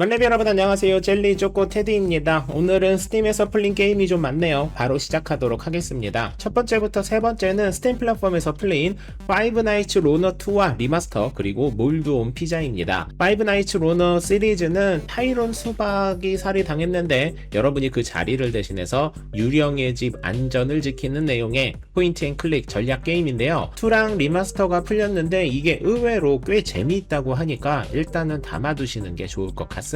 만렙 여러분 안녕하세요. 젤리 쪼꼬 테디입니다. 오늘은 스팀에서 풀린 게임이 좀 많네요. 바로 시작하도록 하겠습니다. 첫 번째부터 세 번째는 스팀 플랫폼에서 풀린 파이브 나이츠 로너 2와 리마스터 그리고 몰드 온 피자입니다. 파이브 나이츠 로너 시리즈는 타이론 수박이 살이 당했는데 여러분이 그 자리를 대신해서 유령의 집 안전을 지키는 내용의 포인트 앤 클릭 전략 게임인데요. 2랑 리마스터가 풀렸는데 이게 의외로 꽤 재미있다고 하니까 일단은 담아두시는 게 좋을 것 같습니다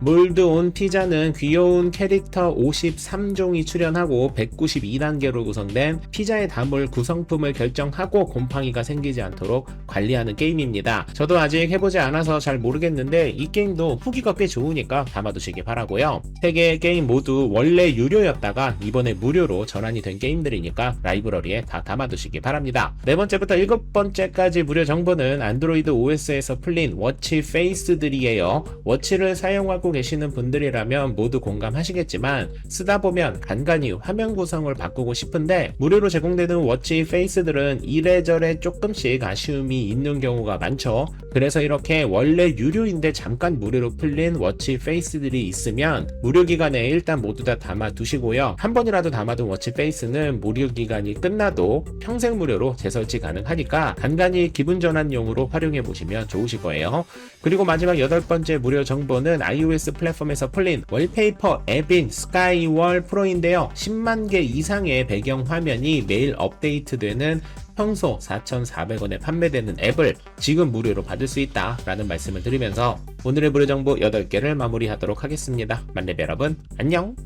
몰드 온 피자는 귀여운 캐릭터 53종이 출연하고 192단계로 구성된 피자의 담을 구성품을 결정하고 곰팡이가 생기지 않도록 관리하는 게임입니다. 저도 아직 해보지 않아서 잘 모르겠는데 이 게임도 후기가 꽤 좋으니까 담아두시기 바라고요. 세 개의 게임 모두 원래 유료였다가 이번에 무료로 전환이 된 게임들이니까 라이브러리에 다 담아두시기 바랍니다. 네 번째부터 일곱 번째까지 무료 정보는 안드로이드 OS에서 풀린 워치 페이스들이에요. 워치 를 사용하고 계시는 분들이라면 모두 공감하시겠지만 쓰다 보면 간간히 화면 구성을 바꾸고 싶은데 무료로 제공되는 워치 페이스들은 이래저래 조금씩 아쉬움이 있는 경우가 많죠. 그래서 이렇게 원래 유료인데 잠깐 무료로 풀린 워치 페이스들이 있으면 무료 기간에 일단 모두 다 담아 두시고요. 한 번이라도 담아둔 워치 페이스는 무료 기간이 끝나도 평생 무료로 재설치 가능하니까 간간히 기분 전환용으로 활용해 보시면 좋으실 거예요. 그리고 마지막 여덟 번째 무료 정보는 iOS 플랫폼에서 풀린 월페이퍼 앱인 스카이월 프로인데요. 10만 개 이상의 배경 화면이 매일 업데이트되는 평소 4,400원에 판매되는 앱을 지금 무료로 받을 수 있다라는 말씀을 드리면서 오늘의 무료 정보 8개를 마무리하도록 하겠습니다. 만렙 여러분, 안녕!